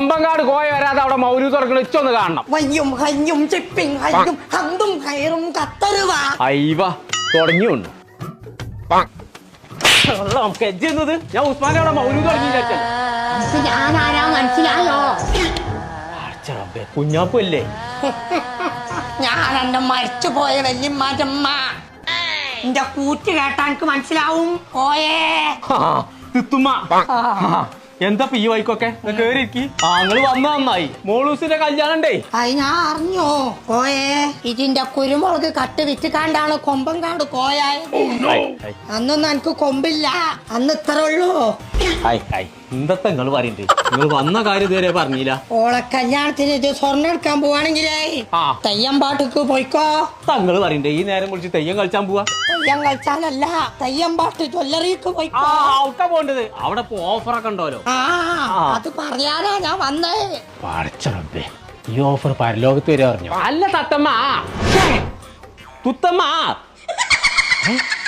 കൊമ്പങ്കാട് കോയ വരാതെ അവിടെ മൗലു തുറക്കണ ഇച്ചൊന്ന് കാണണം. വയ്യും ഹയ്യും ചിപ്പിങ് ഹയ്യും ഹന്തും ഹൈറും കത്തരുവ. അയ്യവ തുടങ്ങിയുണ്ട് കെജുന്നത് ഞാൻ ഉസ്മാനെ അവിടെ മൗലു തുടങ്ങി ഞാൻ ആരാ മനസ്സിലായോ കുഞ്ഞാപ്പല്ലേ? ഞാൻ എന്റെ മരിച്ചുപോയ വല്യമ്മാറ്റമ്മ എന്റെ കൂറ്റ് കേട്ടാ എനിക്ക് മനസ്സിലാവും. പോയേ തിത്തുമ്മ. എന്താ ഈ വൈക്കൊക്കെ കേറിയിരിക്കി. ആങ്ങൾ വന്ന നന്നായി. മോളൂസിന്റെ കല്യാണം ഉണ്ടേ? അത് ഞാൻ അറിഞ്ഞോ? കോയേ ഇതിന്റെ കുരുമുളക് കട്ട് വിറ്റിക്കാണ്ടാണ് കൊമ്പം കാട് കോയായത്. അന്നൊന്നും എനിക്ക് കൊമ്പില്ല. അന്ന് ഇത്ര ഉള്ളൂ. എന്തത്തെ നിങ്ങൾ പറയണ്ടേ നിങ്ങൾ വന്ന കാര്യം ഇതുവരെ പറഞ്ഞില്ല. ഓളെ കല്യാണത്തിന് ഇത് സ്വർണം എടുക്കാൻ പോവാണെങ്കിലേ ആ. തെയ്യം പാട്ടുക്ക് പോയിക്കോ. തങ്ങൾ പറയണ്ടേ ഈ നേരം കുറിച്ച് തെയ്യം കളിച്ചാൻ പോവാ? തെയ്യം കളിച്ചാലല്ല തെയ്യം പാട്ട് ജ്വല്ലറിക്ക് ആ പോയിക്കോ പോണ്ടത് അവിടെ ഇപ്പൊ ഓഫറൊക്കെ ഉണ്ടോലോ ആ അത് പറയാനാ ഞാൻ വന്നേ. പടച്ചറബേ ഈ ഓഫർ പരലോകത്ത് വരെ അറിഞ്ഞു? അല്ല തത്തമ്മ. തുത്തമ്മ. ഏ?